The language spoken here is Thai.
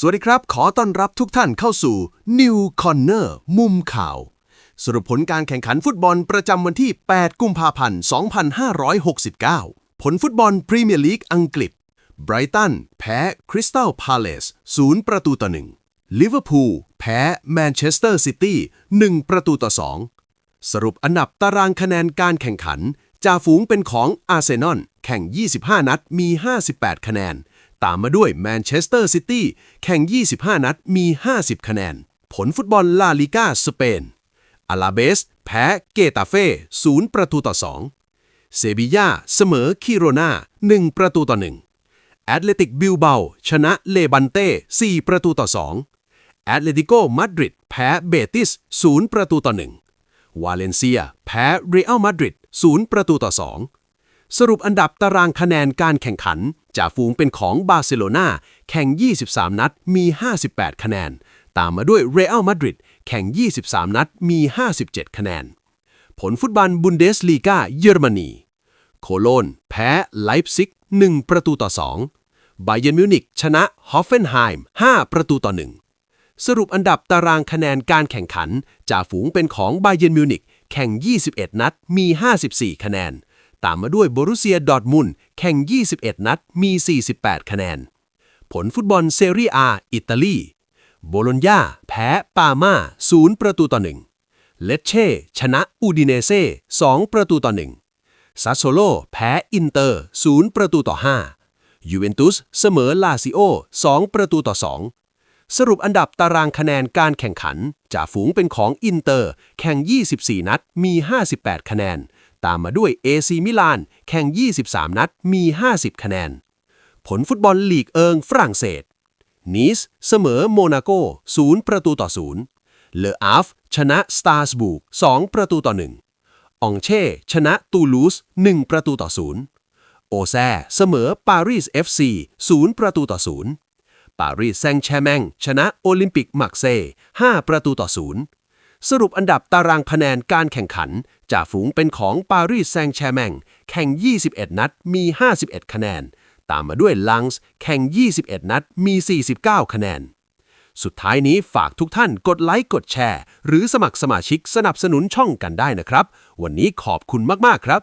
สวัสดีครับ ขอต้อนรับทุกท่านเข้าสู่ New Corner มุมข่าว สรุปผลการแข่งขันฟุตบอลประจำวันที่ 8 กุมภาพันธ์ 2569 ผลฟุตบอลพรีเมียร์ลีกอังกฤษไบรตันแพ้คริสตัลพาเลส0ประตูต่อ1ลิเวอร์พูลแพ้แมนเชสเตอร์ซิตี้1ประตูต่อ 2 สรุปอันดับตารางคะแนนการแข่งขัน จ่าฝูงเป็นของอาร์เซนอลแข่ง 25 นัดมี 58 คะแนน ตามมาด้วยแมนเชสเตอร์ซิตี้แข่ง 25 นัดมี 50 คะแนน ผลฟุตบอลลาลิก้าสเปนอาลาเบส แพ้เกตาเฟ่0ประตูต่อ2เซบีย่าเสมอคิโรนา1ประตูต่อ1แอตเลติกบิลเบาชนะเลบันเต้4ประตูต่อ2แอตเลติโกมาดริดแพ้เบติส0ประตูต่อ1วาเลนเซีย แพ้เรอัลมาดริด0ประตูต่อ2 สรุปอันดับตารางคะแนนการแข่งขัน จ่าฝูงเป็นของบาร์เซโลนาแข่ง 23 นัดมี 58 คะแนน ตามมาด้วยเรอัลมาดริดแข่ง 23 นัดมี 57 คะแนน ผลฟุตบอลบุนเดสลีกาเยอรมนี โคโลน แพ้ไลป์ซิก 1 ประตูต่อ 2 บาเยนมิวนิกชนะฮอฟเฟนไฮม์5 ประตูต่อ 1 สรุปอันดับตารางคะแนนการแข่งขัน จ่าฝูงเป็นของบาเยนมิวนิกแข่ง 21 นัดมี 54 คะแนน ตามมาด้วยบรุเซียดอร์ทมุนแข่ง 21 นัด มี 48 คะแนน ผลฟุตบอลเซเรียอาอิตาลี โบโลญญาแพ้ปาม่า0ประตูต่อ1เลเช่ ชนะอูดิเนเซ่2ประตูต่อ1ซาโซโล แพ้อินเตอร์0ประตูต่อ5ยูเวนตุสเสมอลาซิโอ2ประตูต่อ 2 สรุปอันดับตารางคะแนนการแข่งขัน จ่าฝูงเป็นของอินเตอร์ แข่ง 24 นัด มี 58 คะแนน ตามมาด้วยเอซีมิลาน แข่ง 23 นัด มี 50 คะแนน ผลฟุตบอลลีกเอิงฝรั่งเศส นีสเสมอโมนาโก 0 ประตูต่อ 0 เลออาฟ ชนะสตาร์สบูก 2 ประตูต่อ 1 องเช่ ชนะตูลูส 1 ประตูต่อ 0 โอแซเสมอปารีส FC 0 ประตูต่อ 0 ปารีสแซงต์แชร์แมงชนะโอลิมปิกมักเซ่5ประตูต่อ 0 สรุปอันดับตารางคะแนนการแข่งขัน จ่าฝูงเป็นของปารีสแซงแชแมงแข่ง 21 นัดมี 51 คะแนน ตามมาด้วยลังส์แข่ง 21 นัดมี 49 คะแนน สุดท้ายนี้ฝากทุกท่านกดไลค์กดแชร์ หรือสมัครสมาชิกสนับสนุนช่องกันได้นะครับ วันนี้ขอบคุณมาก ๆ ครับ